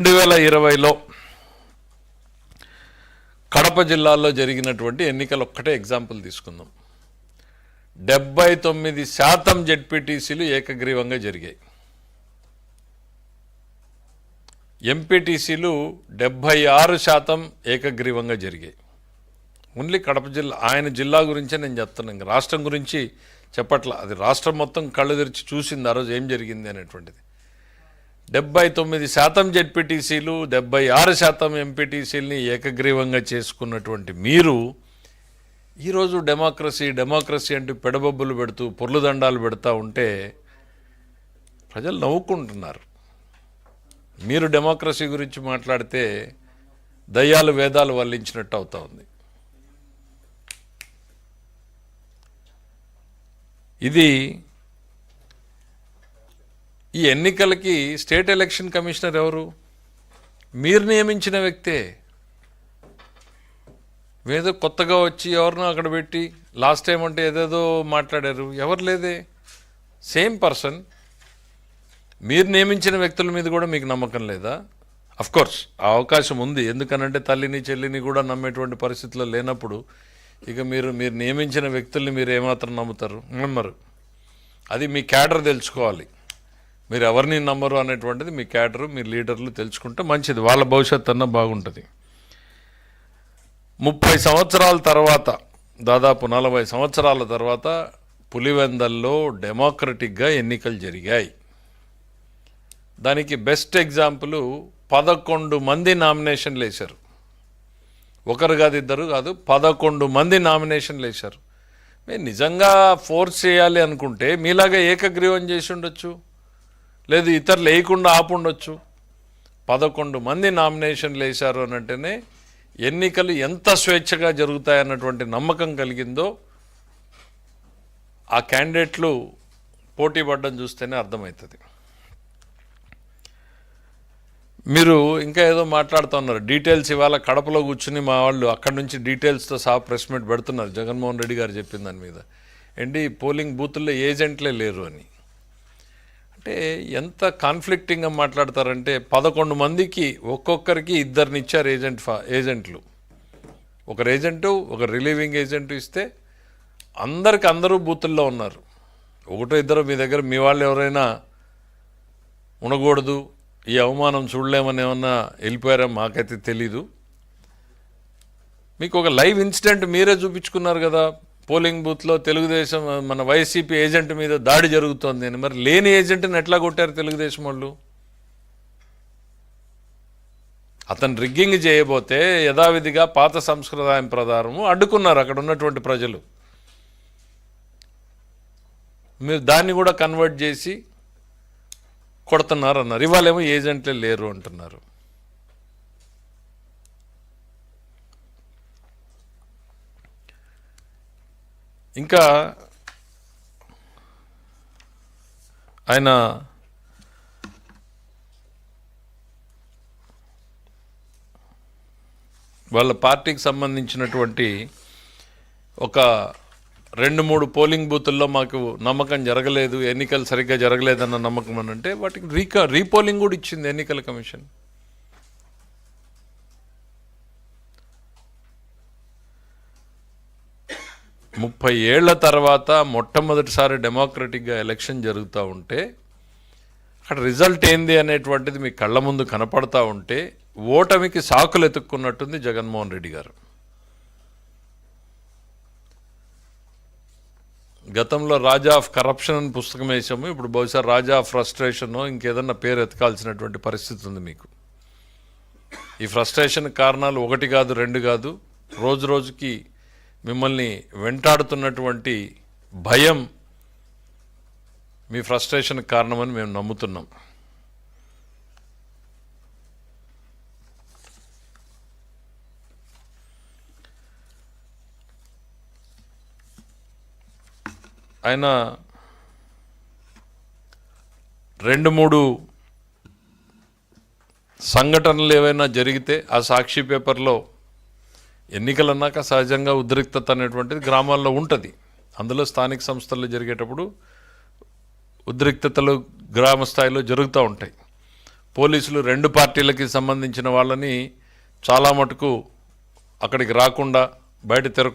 రెండు వేల ఇరవైలో కడప జిల్లాలో జరిగినటువంటి ఎన్నికలు ఒక్కటే ఎగ్జాంపుల్ తీసుకుందాం. డెబ్బై తొమ్మిది శాతం జెడ్పీటీసీలు ఏకగ్రీవంగా జరిగాయి. ఎంపీటీసీలు డెబ్బై ఆరు శాతం ఏకగ్రీవంగా జరిగాయి. ఓన్లీ కడప జిల్లా ఆయన జిల్లా గురించే నేను చెప్తున్నాను ఇంకా రాష్ట్రం గురించి చెప్పట్లా. అది రాష్ట్రం మొత్తం కళ్ళు తెరిచి చూసింది ఆ రోజు ఏం జరిగింది అనేటువంటిది. డెబ్బై తొమ్మిది శాతం జెడ్పీటీసీలు డెబ్బై ఆరు శాతం ఎంపీటీసీలని ఏకగ్రీవంగా చేసుకున్నటువంటి మీరు ఈరోజు డెమోక్రసీ డెమోక్రసీ అంటూ పెడబొబ్బులు పెడుతూ పొర్లుదండాలు పెడతా ఉంటే ప్రజలు నవ్వుకుంటున్నారు. మీరు డెమోక్రసీ గురించి మాట్లాడితే దయ్యాలు వేదాలు వల్లించినట్టు అవుతా ఉంది. ఇది ఈ ఎన్నికలకి స్టేట్ ఎలక్షన్ కమిషనర్ ఎవరు? మీరు నియమించిన వ్యక్తే. ఏదో కొత్తగా వచ్చి ఎవరినో అక్కడ పెట్టి లాస్ట్ టైం అంటే ఏదేదో మాట్లాడారు. ఎవరు లేదే? Same person. మీరు నియమించిన వ్యక్తుల మీద కూడా మీకు నమ్మకం లేదా? అఫ్ కోర్స్ ఆ అవకాశం ఉంది. ఎందుకనంటే తల్లిని చెల్లిని కూడా నమ్మేటువంటి పరిస్థితుల్లో లేనప్పుడు ఇక మీరు మీరు నియమించిన వ్యక్తుల్ని మీరు ఏమాత్రం నమ్ముతారు? నమ్మరు. అది మీ క్యాడర్ తెలుసుకోవాలి. మీరు ఎవరిని నమ్మరు అనేటువంటిది మీ క్యాడరు మీ లీడర్లు తెలుసుకుంటే మంచిది. వాళ్ళ భవిష్యత్తు అన్న బాగుంటుంది. ముప్పై సంవత్సరాల తర్వాత దాదాపు నలభై సంవత్సరాల తర్వాత పులివెందల్లో డెమోక్రటిక్గా ఎన్నికలు జరిగాయి. దానికి బెస్ట్ ఎగ్జాంపుల్ పదకొండు మంది నామినేషన్లు వేశారు. ఒకరు కాదు ఇద్దరు కాదు పదకొండు మంది నామినేషన్లు వేశారు. మీరు నిజంగా ఫోర్స్ చేయాలి అనుకుంటే మీలాగా ఏకగ్రీవం చేసి ఉండొచ్చు. లేదు ఇతరులు వేయకుండా ఆపుండొచ్చు. పదకొండు మంది నామినేషన్లు వేశారు అని అంటేనే ఎన్నికలు ఎంత స్వేచ్ఛగా జరుగుతాయన్నటువంటి నమ్మకం కలిగిందో ఆ క్యాండిడేట్లు పోటీ పడ్డం చూస్తేనే అర్థమవుతుంది. మీరు ఇంకా ఏదో మాట్లాడుతున్నారు డీటెయిల్స్ ఇవాళ కడపలో కూర్చుని మా వాళ్ళు అక్కడి నుంచి డీటెయిల్స్తో సహా ప్రెస్ మీట్ పెడుతున్నారు. జగన్మోహన్ రెడ్డి గారు చెప్పిన దాని మీద. ఏంటి పోలింగ్ బూతుల్లో ఏజెంట్లే లేరు అని. అంటే ఎంత కాన్ఫ్లిక్టింగ్గా మాట్లాడతారంటే పదకొండు మందికి ఒక్కొక్కరికి ఇద్దరిని ఇచ్చారు ఏజెంట్ ఫా ఏజెంట్లు ఒకరు ఏజెంటు ఒక రిలీవింగ్ ఏజెంట్ ఇస్తే అందరికి అందరూ బూతుల్లో ఉన్నారు. ఒకటో ఇద్దరు మీ దగ్గర మీ వాళ్ళు ఎవరైనా ఉండకూడదు ఈ అవమానం చూడలేమని ఏమన్నా వెళ్ళిపోయారా మాకైతే తెలీదు. మీకు ఒక లైవ్ ఇన్సిడెంట్ మీరే చూపించుకున్నారు కదా పోలింగ్ బూత్లో తెలుగుదేశం మన వైసీపీ ఏజెంట్ మీద దాడి జరుగుతోంది అని. మరి లేని ఏజెంట్ని ఎట్లా కొట్టారు తెలుగుదేశం వాళ్ళు? అతను రిగ్గింగ్ చేయబోతే యథావిధిగా పాత సంస్కృతాయం ప్రకారము అడ్డుకున్నారు అక్కడ ఉన్నటువంటి ప్రజలు. మీరు దాన్ని కూడా కన్వర్ట్ చేసి కొడుతున్నారు అన్నారు. ఇవాళేమో ఏజెంట్లే లేరు అంటున్నారు. ఇంకా ఆయన వాళ్ళ పార్టీకి సంబంధించినటువంటి ఒక రెండు మూడు పోలింగ్ బూతుల్లో మాకు నమ్మకం జరగలేదు ఎన్నికలు సరిగ్గా జరగలేదన్న నమ్మకం అని అంటే వాటికి రీకా రీపోలింగ్ కూడా ఇచ్చింది ఎన్నికల కమిషన్. ముప్పై ఏళ్ళ తర్వాత మొట్టమొదటిసారి డెమోక్రటిక్గా ఎలక్షన్ జరుగుతూ ఉంటే అక్కడ రిజల్ట్ ఏంది అనేటువంటిది మీ కళ్ళ ముందు కనపడతా ఉంటే ఓటమికి సాకులు ఎత్తుక్కున్నట్టుంది జగన్మోహన్ రెడ్డి గారు. గతంలో రాజా ఆఫ్ కరప్షన్ అని పుస్తకం వేసాము. ఇప్పుడు బహుశా రాజా ఆఫ్ ఫ్రస్ట్రేషన్ ఇంకేదన్నా పేరు ఎతకాల్సినటువంటి పరిస్థితి ఉంది మీకు. ఈ ఫ్రస్ట్రేషన్ కారణాలు ఒకటి కాదు రెండు కాదు. రోజు రోజుకి మిమ్మల్ని వెంటాడుతున్నటువంటి భయం మీ ఫ్రస్ట్రేషన్ కారణమని మేము నమ్ముతున్నాం. ఆయన రెండు మూడు సంఘటనలు ఏవైనా జరిగితే ఆ సాక్షి పేపర్లో ఎన్నికలు అన్నాక సహజంగా ఉద్రిక్తత అనేటువంటిది గ్రామాల్లో ఉంటుంది. అందులో స్థానిక సంస్థల్లో జరిగేటప్పుడు ఉద్రిక్తతలు గ్రామ స్థాయిలో జరుగుతూ ఉంటాయి. పోలీసులు రెండు పార్టీలకి సంబంధించిన వాళ్ళని చాలా మటుకు అక్కడికి రాకుండా బయట తిరగ